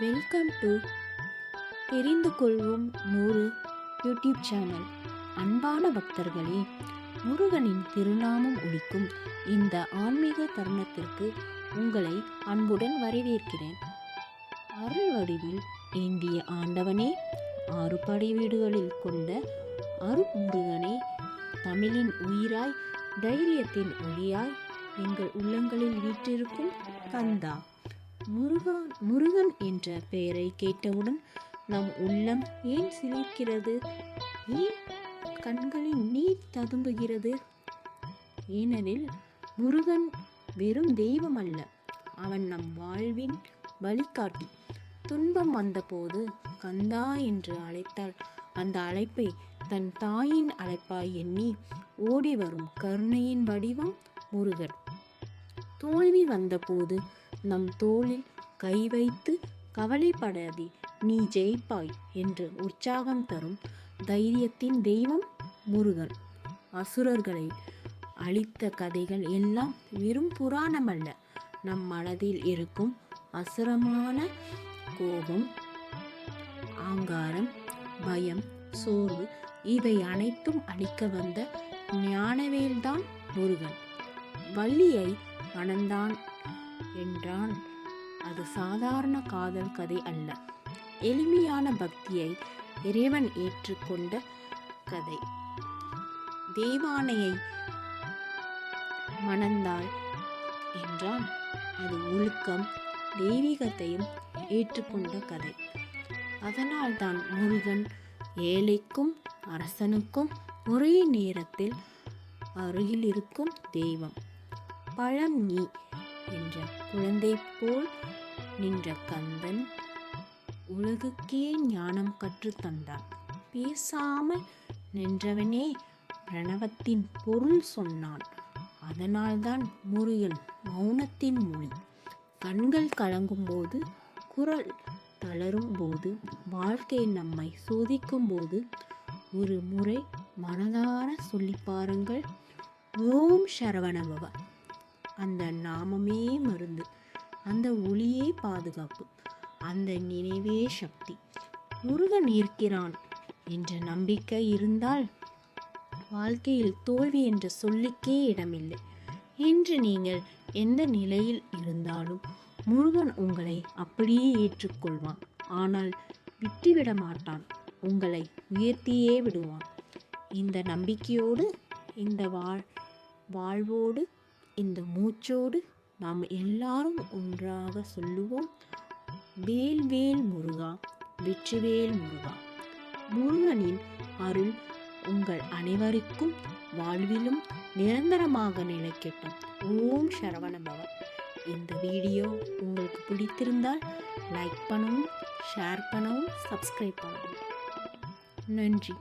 Welcome to தெரிந்து கொள்வோம் நூறு யூடியூப் சேனல் அன்பான பக்தர்களே முருகனின் திருநாமம் ஒழிக்கும் இந்த ஆன்மீக தருணத்திற்கு உங்களை அன்புடன் வரவேற்கிறேன். அருள் வடிவில் ஏந்திய ஆண்டவனே ஆறு படை வீடுகளில் கொண்ட அருட்முருகனே தமிழின் உயிராய் தைரியத்தின் ஒளியாய் எங்கள் உள்ளங்களில் வீற்றிருக்கும் கந்தா. முருகன் முருகன் என்ற பெயரை கேட்டவுடன் நம் உள்ளம் ஏன் சிலிர்க்கிறது? ஏன் கண்களில் நீர் ததும்புகிறது? ஏனெனில் முருகன் வெறும் தெய்வம் அல்ல. அவன் நம் வாழ்வின் வழிகாட்டி. துன்பம் வந்தபோது கந்தா என்று அழைத்தால் அந்த அழைப்பை தன் தாயின் அழைப்பாய் எண்ணி ஓடி வரும் கருணையின் வடிவம் முருகன். தோல்வி வந்தபோது நம் தோளில் கை வைத்து கவலைப்படாதே நீ ஜெயிப்பாய் என்று உற்சாகம் தரும் தைரியத்தின் தெய்வம் முருகன். அசுரர்களை அழித்த கதைகள் எல்லாம் வெறும் புராணமல்ல நம் மனதில் இருக்கும் அசுரமான கோபம் ஆங்காரம் பயம் சோர்வு இவை அனைத்தும் அழிக்க வந்த ஞானவேல்தான் முருகன். வள்ளியை மணந்தான் என்றான். அது சாதாரண காதல் கதை அல்ல. எளிமையான பக்தியை இறைவன் ஏற்றுக்கொண்ட கதை. தேவானையை மணந்தாள் என்றால் அது ஒழுக்கம் தெய்வீகத்தையும் ஏற்றுக்கொண்ட கதை. அதனால்தான் முருகன் ஏழைக்கும் அரசனுக்கும் ஒரே நேரத்தில் அருகில் இருக்கும் தெய்வம். பழம் நீ என்ற குழந்தை போல் நின்ற கந்தன் உலகுக்கே ஞானம் கற்றுத் தந்தான். பேசாமல் நின்றவனே பிரணவத்தின் பொருள் சொன்னான். அதனால்தான் முருகன் மௌனத்தின் மொழி கண்கள் கலங்கும்போது குரல் தளரும் போது வாழ்க்கை நம்மை சோதிக்கும் போது ஒரு முறை மனதார சொல்லி பாருங்கள். ஓம் சரவணபவன் அந்த நாமமே மருந்து அந்த ஒளியே பாதுகாப்பு அந்த நினைவே சக்தி. முருகன் இருக்கிறான் என்ற நம்பிக்கை இருந்தால் வாழ்க்கையில் தோல்வி என்ற சொல்லுக்கே இடமில்லை. இன்று நீங்கள் எந்த நிலையில் இருந்தாலும் முருகன் உங்களை அப்படியே ஏற்றுக்கொள்வான். ஆனால் விட்டுவிட மாட்டான். உங்களை உயர்த்தியே விடுவான். இந்த நம்பிக்கையோடு இந்த வாழ் வாழ்வோடு இந்த மூச்சோடு நாம் எல்லாரும் ஒன்றாக சொல்லுவோம் வேல்வேல் முருகா வெற்றிவேல் முருகா. முருகனின் அருள் உங்கள் அனைவருக்கும் வாழ்விலும் நிரந்தரமாக நிலைக்கட்டும். ஓம் சரவணபவன் இந்த வீடியோ உங்களுக்கு பிடித்திருந்தால் லைக் பண்ணவும் ஷேர் பண்ணவும் சப்ஸ்கிரைப் பண்ணவும். நன்றி.